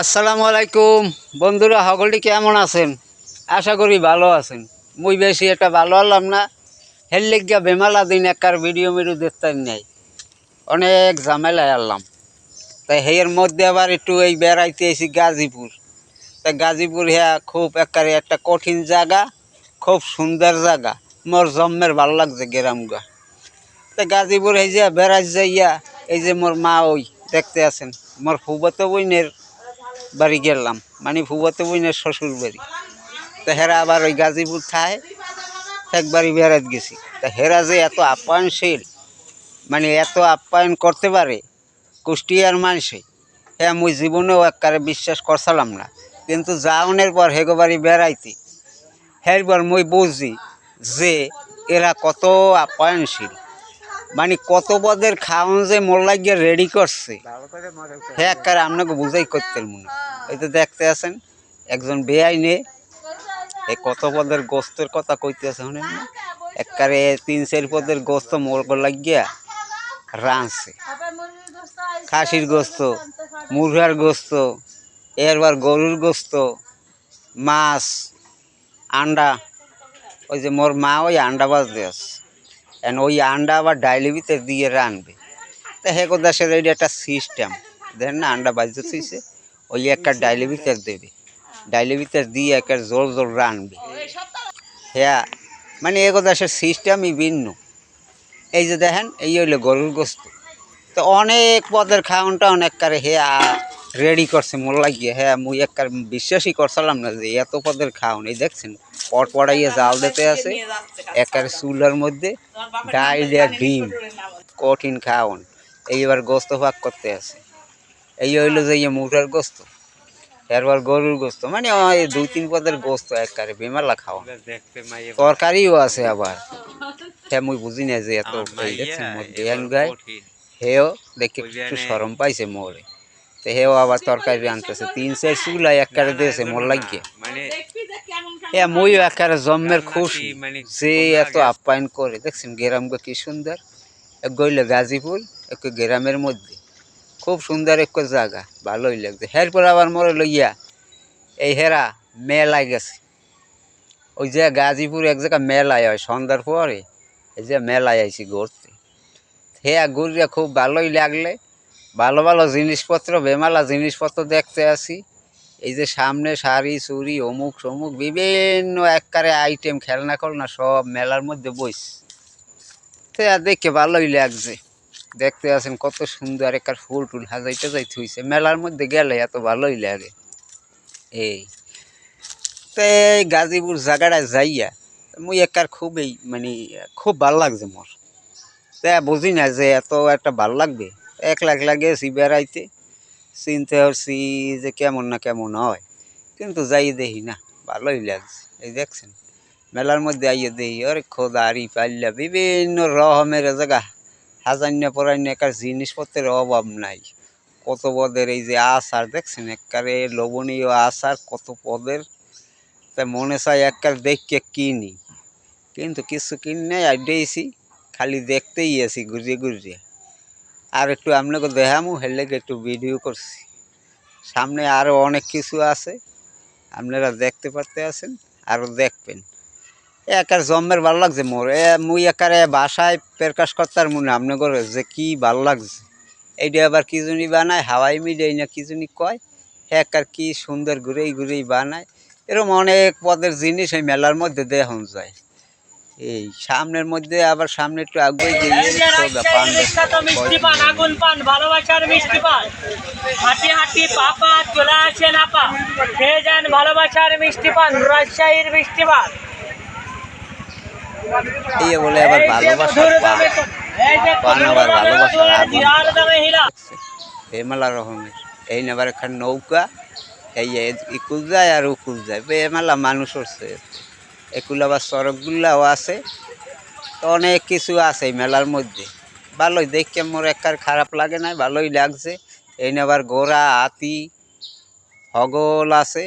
আসসালামু আলাইকুম। বন্ধুরা, সকলটি কেমন আছেন? আশা করি ভালো আছেন। মুই বেশি একটা ভালো হলাম না। হেললেগিয়া বেমালা দিন একার ভিডিও মেরু দেখতে নাই। অনেক ঝামেলায় আনলাম তাই হেয়ের মধ্যে আবার একটু এই বেড়াইতে এসি গাজীপুর। তাই গাজীপুর হ্যাঁ খুব একারে একটা কঠিন জায়গা খুব সুন্দর জায়গা মোর জন্মের ভালো লাগছে গ্রামগা। তা গাজীপুর এই যে বেড়াই যাইয়া, এই যে মোর মা ওই দেখতে আছেন। মোর ফুবত বইনের বাড়ি গেলাম। মানে ফুবত বইনের শ্বশুর বাড়ি তা হেরা আবার ওই গাজীপুর থায়, একবারই বেড়াতে গেছি। তা হেরা যে এত আপ্যায়নশীল মানে এত আপ্যায়ন করতে পারে কুষ্টিয়ার মানুষে হ্যাঁ মুই জীবনেও একবারে বিশ্বাস করছিলাম না। কিন্তু যাওনের পর হেগো বাড়ি বেড়াইতে হেরবার মুই বুঝি যে এরা কত আপ্যায়নশীল। মানে কত পদের খাওয়ান যে মোল্লা গিয়ে রেডি করছে। হ্যাঁ একবারে আপনাকে বুঝাই করতে মনে ওই তো দেখতে আছেন, একজন বেআইনে এই কত পদের গোস্তের কথা কইতে আছে শুনেন? না একবারে তিন চার পদের গোস্ত মোর লাগিয়া রাঁধছে। খাসির গোস্ত, মুরগার গোস্ত, এরবার গরুর গোস্ত, মাছ, আন্ডা, ওই যে মোর মা ওই আন্ডা বাজতে আছে। এন ওই আন্ডা আবার ডাইলি ভিতরে দিয়ে রানবে। তা হেকো দেশের ওই একটা সিস্টেম দেখেন না, আন্ডা বাজতে থইছে, ওই একটা ডাইলি ভিতর দেবে। ডাইলি ভিতর দিয়ে একটা জোর জোর রানবে। হ্যাঁ মানে এগো দেশের সিস্টেমই ভিন্ন। এই যে দেখেন, এই হইল গরুর গোস্ত। তো অনেক পদের খাওয়ানটা অনেক কারে হে রেডি করছে মোর লাগিয়ে হ্যাঁ মুই একবার বিশ্বাসই করছিলাম না যে এত পদের খাওয়ান এই দেখছেন? পড়াইয়ে জাল দিতে আছে একার চুলার মধ্যে ডাইল আর ডিম কঠিন খাওয়ান। এইবার গোস্ত ভাগ করতে আছে। এই হইল যে ইয়ে মুটার গোস্ত এরপর গরুর গোস্ত মানে দুই তিন পদের গোস্ত একবারে বেমালা খাওয়া তরকারিও আছে আবার। হ্যাঁ মুই বুঝি না যে এত দেখছেন মোর দেহান গায়ে হেও দেখে একটু সরম পাইছে মোরে। তো হেও আবার তরকারি আনতেছে তিন চার চুলাই একবারে দিয়েছে মোর লাগিয়ে এ মইও একবারে জন্মের খুশি। যে এত আপ্যায়ন করে দেখছেন গ্রামকে কি সুন্দর? এক গইলে গাজীপুর এক গ্রামের মধ্যে। খুব সুন্দর এক জায়গা ভালোই লাগছে। এরপর আবার মরে লইয়া এই হেরা মেলায় গেছে। ওই যে গাজীপুর এক জায়গায় মেলায় হয় সন্ধ্যার পরে এই যে মেলায় আইছি ঘুরতে। হ্যাঁ ঘুরিয়া খুব ভালোই লাগলে। ভালো ভালো জিনিসপত্র, বেমালা জিনিসপত্র দেখতে আসি। এই যে সামনে শাড়ি, চুড়ি, অমুক সমুক, বিভিন্ন এককারে আইটেম খেলনা খোলনা সব মেলার মধ্যে বইস। আর দেখে ভালোই লাগছে। দেখতে আছেন কত সুন্দর একার ফুল টুল হাজাইতে যাই থুইছে মেলার মধ্যে গেলে এত ভালোই লাগে। এই। তো এই গাজীপুর জায়গাটায় যাইয়া, মুই একার খুবই মানে খুব ভালো লাগছে মোর। তা বুঝি না যে এত একটা ভালো লাগবে। এক লাখ গেছি বেড়াইতে চিনতে পারছি যে কেমন না কেমন হয়। কিন্তু যাই দেখি না, ভালোই লাগছে। এই দেখছেন, মেলার মধ্যে আইয়ে দেখি, ওরে খোদারি পাল্লা, বিভিন্ন রকমের জায়গা। হাজান্য পরান্য একার জিনিসপত্রের অভাব নাই। কত পদের এই যে আচার, দেখছেন? একবারে লোভনীয় আচার, কত পদের। তা মনে চাই একবার দেখকে কিনি। কিন্তু কিছু কিনি নাই আইডিয়েছি খালি দেখতেই আছি, ঘুরিয়ে ঘুরিয়ে। আর একটু আপনাকে দেখামু হেলে একটু ভিডিও করছি। সামনে আরও অনেক কিছু আছে, আপনারা দেখতে পারতে আছেন আরও দেখবেন। একার জন্মের ভালো লাগছে মোর। এ মুই একারে বাসায় প্রকাশ করতার মনে আপনি করে যে কি ভালো লাগছে। এইটা আবার কি জনি বানায়, হাওয়াই মিডিয়াই না কি জনি কয়? একার কি সুন্দর ঘুরেই ঘুরেই বানায়। এরকম অনেক পদের জিনিস এই মেলার মধ্যে দেখন যায়। এই সামনের মধ্যে আবার সামনে একটু আগে গিয়ে পান মিষ্টি পান আগুন পান ভালোবাসার মিষ্টি পান। হাঁটি হাঁটি পাপা চলে আপা খেয়ে যান ভালোবাসার মিষ্টি পান রাজশাহীর মিষ্টি পান। এই বলে আবার ভালোবাসার পান। আবার ভালোবাসার আগুন। হিরার দামে হীরা। বেমেলা রকমের এই নেবার এখানে নৌকা এই ইকুল যায় আর উকুল যায়। বেমেলা মানুষ হচ্ছে। একুল আবার সড়কগুলাও আছে। তো অনেক কিছু আছে মেলার মধ্যে। ভালোই দেখে মোর একার খারাপ লাগে না ভালোই লাগছে। এই নেবার গোড়া হাতি, হগল আছে,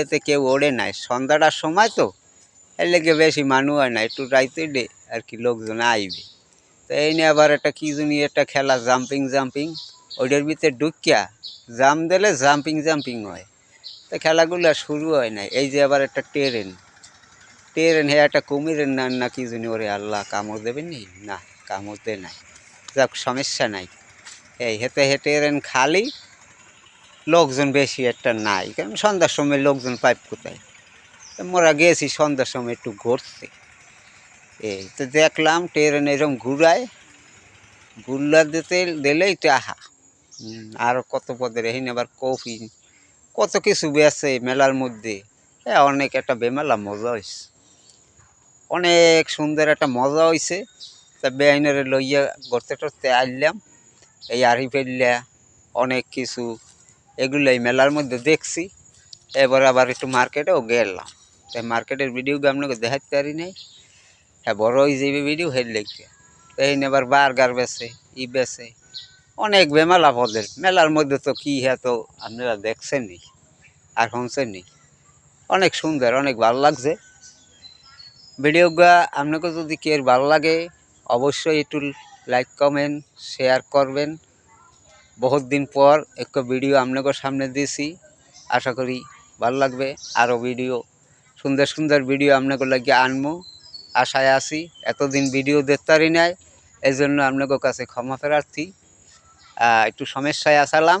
এতে কেউ ওড়ে নাই। সন্ধ্যাটার সময় তো, এর লেগে বেশি মানুষ হয় না, একটু রাইতে ডে আর কি লোকজন আইবে। তো এই নিয়ে আবার একটা কি জানি একটা খেলা, জাম্পিং জাম্পিং, ওইটার ভিতরে ঢুকিয়া জাম দিলে জাম্পিং জাম্পিং হয়। তো খেলাগুলো শুরু হয় না এই যে আবার একটা ট্রেন। ট্রেন হে একটা কুমিরের না না কি জানি ওরে আল্লাহ কামড় দেবেন নি? না, কামড় দেয় নাই। যাক, সমস্যা নাই। এই হেতে হে ট্রেন খালি, লোকজন বেশি একটা নাই। কারণ সন্ধ্যার সময় লোকজন পাইপ কোথায়? মোরা গেছি, সন্ধ্যার সময় একটু ঘুরতে এই তো দেখলাম ট্রেন এরকম ঘুরায়, ঘুরলা দিতে দিলেই তো আহা। আরও কত পদের, এই আবার কফি। কত কিছু বেছে মেলার মধ্যে। হ্যাঁ অনেক একটা বেমেলা মজা হয়েছে অনেক সুন্দর একটা মজা হয়েছে তা বেআইনারে লইয়া গড়তে টরতে আইলাম। এই আড়ি ফেললা অনেক কিছু এগুলো এই মেলার মধ্যে দেখছি। এবার আবার একটু মার্কেটেও গেলাম। তাই মার্কেটের ভিডিও আপনাকে দেখাতে পারি নাই? হ্যাঁ বড় হয়ে যাবে ভিডিও হেড লেগে এই আবার বার্গার বেছে ই বেছে অনেক বেমেলা পদের। মেলার মধ্যে তো কি হ্যাঁ তো আপনারা দেখছেন নি আর শুনছেন নি অনেক সুন্দর, অনেক ভালো লাগছে। ভিডিওগুলো আপনাকে যদি কেউ ভালো লাগে, অবশ্যই একটু লাইক কমেন্ট শেয়ার করবেন। বহুত দিন পর একটা ভিডিও আপনাদের সামনে দিয়েছি। আশা করি ভালো লাগবে। আরও ভিডিও সুন্দর সুন্দর ভিডিও আপনাকে লাগিয়ে আনব। আশায় আছি এতদিন ভিডিও দেখতে পারি নাই এই জন্য আপনাদের কাছে ক্ষমা প্রার্থী। একটু সমস্যায় আসালাম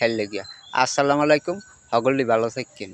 হেললে গিয়া আসসালামু আলাইকুম, সকলেই ভালো থাকেন